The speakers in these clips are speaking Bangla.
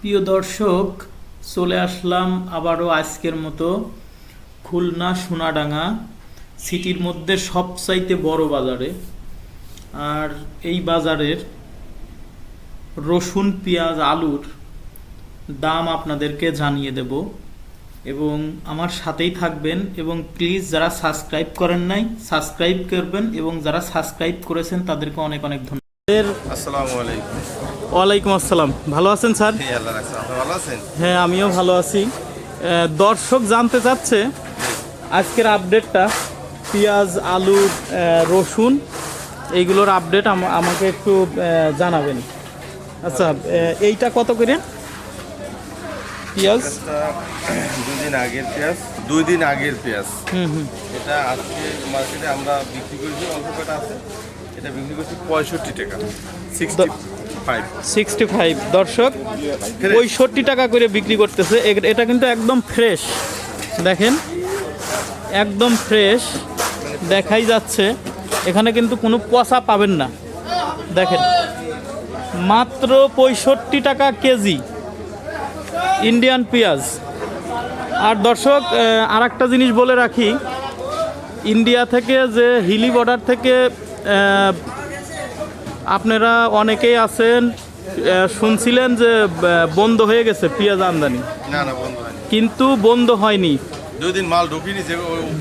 প্রিয় দর্শক, চলে আসলাম আবারও আজকের মতো খুলনা সোনাডাঙ্গা সিটির মধ্যে সবচাইতে বড় বাজারে। আর এই বাজারের রসুন, পেঁয়াজ, আলুর দাম আপনাদেরকে জানিয়ে দেব এবং আমার সাথেই থাকবেন এবং প্লিজ যারা সাবস্ক্রাইব করেন নাই, সাবস্ক্রাইব করবেন এবং যারা সাবস্ক্রাইব করেছেন তাদেরকে অনেক অনেক ধন্যবাদ। আসসালামু আলাইকুম। ওয়ালাইকুম আসসালাম। ভালো আছেন স্যার? হ্যাঁ আমিও ভালো আছি। দর্শক জানতে চাচ্ছে আজকের আপডেটটা পেঁয়াজ আলু রসুন এইগুলোর আপডেট আম- আমাকে একটু জানাবেন। আচ্ছা এইটা কত করে? পেঁয়াজ? পেঁয়াজটা দুই দিন আগের পেঁয়াজ দুই দিন আগের পেঁয়াজ। হুম হুম। এটা আজকে মার্কেটে আমরা বিক্রি করেছি অল্প কটা আছে? এটা বিক্রি করছি পঁয়ষট্টি টাকা সিক্সটি সিক্সটি ফাইভ দর্শক পঁয়ষট্টি টাকা করে বিক্রি করতেছে। এটা কিন্তু একদম ফ্রেশ দেখেন একদম ফ্রেশ দেখাই যাচ্ছে। এখানে কিন্তু কোনো পচা পাবেন না। দেখেন মাত্র পঁয়ষট্টি টাকা কেজি ইন্ডিয়ান পেঁয়াজ। আর দর্শক আর একটা জিনিস বলে রাখি। ইন্ডিয়া থেকে যে হিলি বর্ডার থেকে আপনারা অনেকেই আছেন শুনছিলেন যে বন্ধ হয়ে গেছে পেঁয়াজ আমদানি। না না বন্ধ হয়নি। কিন্তু বন্ধ হয়নি। দুই দিন মাল ঢুকিনি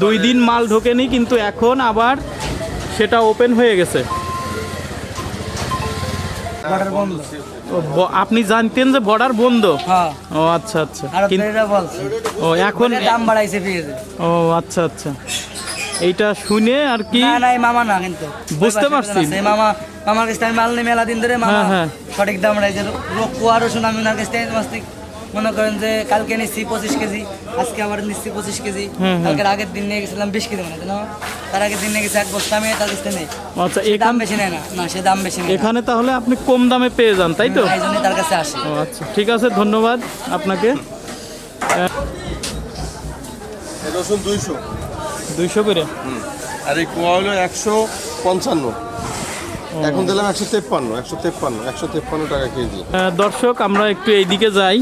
দুই দিন মাল ঢোকেনি কিন্তু এখন আবার সেটা ওপেন হয়ে গেছে। আপনি জানতেন যে বর্ডার বন্ধ? হ্যাঁ। ও আচ্ছা আচ্ছা। ও এখন দাম বাড়াইছে ও আচ্ছা আচ্ছা। এইটা শুনে আর কি না না মামা না কিন্তু। বুঝতে পারছি। মামা মামার কাছ থেকে আমি মাল নিই মেলা দিন ধরে মামা হ্যাঁ, হ্যাঁ। সঠিক দাম বাড়াইছে রোগ কুয়া রসুন আমি ওনার কাছ থেকে মাস্তিক মনে করেন যে কালকে নিচ্ছি পঁচিশ কেজি আজকে আবার নিচ্ছি পঁচিশ কেজি। কালকের আগের দিন নিয়ে গেছিলাম বিশ কেজি মানে তার আগের দিন নিয়ে গেছি এক বস্তা আমি তার কাছ থেকে নেই আচ্ছা দাম বেশি নেয় না। না সে দাম বেশি নেয় না। এখানে তাহলে আপনি কম দামে পেয়ে যান তাই তো? এই জন্যই তার কাছে আসি। আচ্ছা ঠিক আছে ধন্যবাদ আপনাকে। রসুন দুইশো। দুইশো করে? আর এই কোয়া হলো একশো পঞ্চান্ন। এখন দিলাম একশো তেপ্পান্ন একশো তেপ্পান্ন একশো তেপ্পান্ন টাকা কেজি। দর্শক আমরা একটু এইদিকে যাই।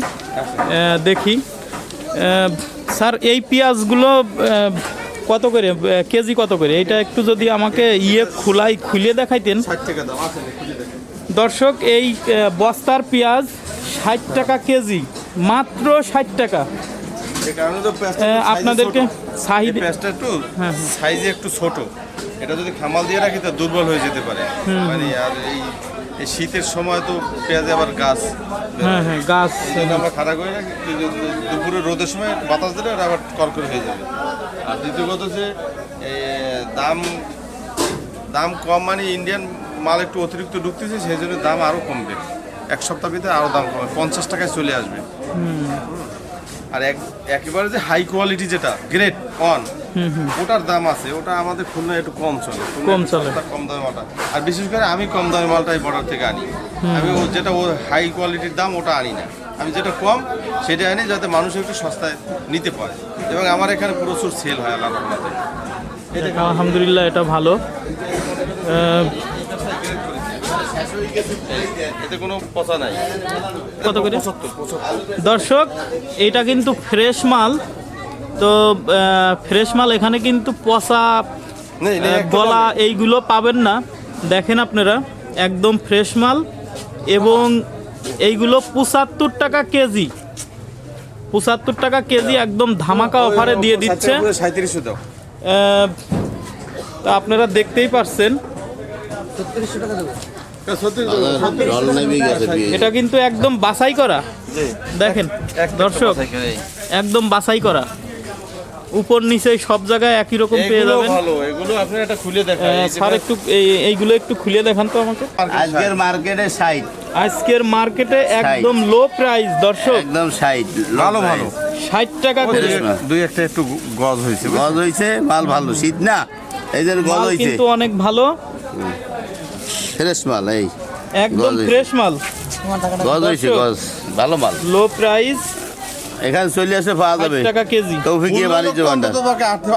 দেখি। স্যার এই পেঁয়াজগুলো কত করে কেজি কত করে? এটা একটু যদি আমাকে ইয়ে খুলাই খুলে দেখাইতেন। দর্শক এই বস্তার পেঁয়াজ ষাট টাকা কেজি মাত্র ষাট টাকা। আপনাদেরকে একটু হ্যাঁ, সাইজে একটু ছোট। এটা যদি খামাল দিয়ে রাখি তা দুর্বল হয়ে যেতে পারে। মানে আর এই এই শীতের সময় তো পেঁয়াজে আবার গাছ। হ্যাঁ হ্যাঁ গাছ। আমরা খাড়া করে রাখি দুপুরে রোদের সময় বাতাস দিলে ওটা আবার কলকল হয়ে যাবে। আর দ্বিতীয় কথা যে দাম দাম কম মানে ইন্ডিয়ান মাল একটু অতিরিক্ত ঢুকতেছে সেই জন্য দাম আরও কমবে। এক সপ্তাহ ভিতরে আরও দাম কমবে পঞ্চাশ টাকায় চলে আসবে। আর এক একেবারে যে হাই কোয়ালিটি যেটা গ্রেড অন ওটার দাম আছে ওটা আমাদের খুলনায় একটু কম চলে। কম চলে। কম দামে মালটা। আর বিশেষ করে আমি কম দামে মালটাই বর্ডার থেকে আনি। আমি যেটা ও হাই কোয়ালিটির দাম ওটা আনি না। আমি যেটা কম সেটা আনি যাতে মানুষ একটু সস্তায় নিতে পারে। এবং আমার এখানে প্রচুর সেল হয় আল্লাহ রহমতে। আলহামদুলিল্লাহ এটা ভালো। কত করে? দর্শক এটা কিন্তু ফ্রেশ মাল। তো ফ্রেশ মাল এখানে কিন্তু পচা গলা এইগুলো পাবেন না। দেখেন আপনারা একদম ফ্রেশ মাল এবং এইগুলো পঁচাত্তর টাকা কেজি। পঁচাত্তর টাকা কেজি একদম ধামাকা অফারে দিয়ে দিচ্ছে। তা আপনারা দেখতেই পারছেন। পেঁয়াজ। এটা কিন্তু একদম বাছাই করা। দেখেন দর্শক একদম বাছাই করা। উপর নিচে সব জায়গায় একই রকম পেয়ে যাবেন। ভালো এগুলো আপনি একটা খুলে দেখান স্যার একটু এই- এইগুলো একটু খুলে দেখান তো আমাকে। আজকের মার্কেটে সাইড আজকের মার্কেটে একদম লো প্রাইস দর্শক। একদম সাইড ভালো ভালো। ষাট টাকা করে। দুই একটা একটু গজ হয়েছে গজ হয়েছে মাল ভালো। শীত না এই যে গজ হয়েছে। কিন্তু অনেক ভালো। ফ্রেশ মাল এই একদম ফ্রেশ মাল। গজ হয়েছে। গজ। ভালো মাল। লো প্রাইস এখানে চলে আসে পাওয়া যাবে। টাকা কেজি। তৌফিকিয়ে বাণিজ্য ভান্ডার।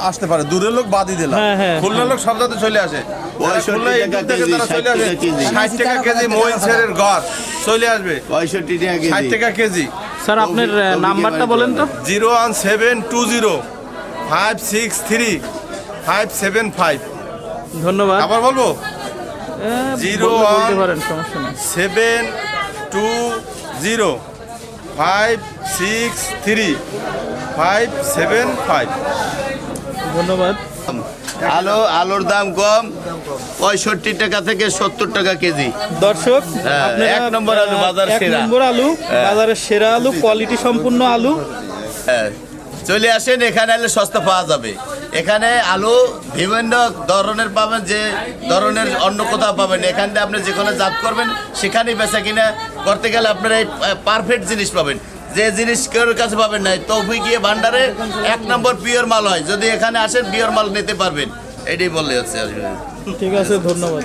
আসতে পারে? দূরের লোক বাদই দিলাম। হ্যাঁ, হ্যাঁ। খুলনার লোক সব জায়গাতে চলে আসে। ষাট চলে টাকা কেজি। মহিন ছেড়ের গড় চলে আসবে। পঁয়ষট্টি টাকা ষাট কেজি। টাকা কেজি। স্যার আপনার নাম্বারটা বলেন তো। Zero one seven two zero five six three five seven five. ধন্যবাদ। আবার বলব? Zero one- seven two zero. Five six three five seven five. ধন্যবাদ। আলো আলুর দাম কম পঁয়ষট্টি টাকা থেকে সত্তর টাকা কেজি। দর্শক হ্যাঁ, এক নম্বর আলু, বাজার সেরা। নম্বর আলু বাজারের সেরা আলু কোয়ালিটি সম্পূর্ণ আলু। হ্যাঁ, চলে আসেন, এখানে এলে সস্তা পাওয়া যাবে। এখানে আলু বিভিন্ন ধরনের পাবেন, যে ধরনের অন্য কোথাও পাবেন। এখান আপনি যেখানে জাত করবেন, সেখানেই বেচা কিনা করতে গেলে আপনারা এই পারফেক্ট জিনিস পাবেন। যে জিনিস কেউ কাছে পাবেন না তৌফিক গিয়ে ভান্ডারে এক নম্বর পিওর মাল হয়। যদি এখানে আসেন, পিওর মাল নিতে পারবেন। এটাই বললে হচ্ছে ঠিক আছে, ধন্যবাদ।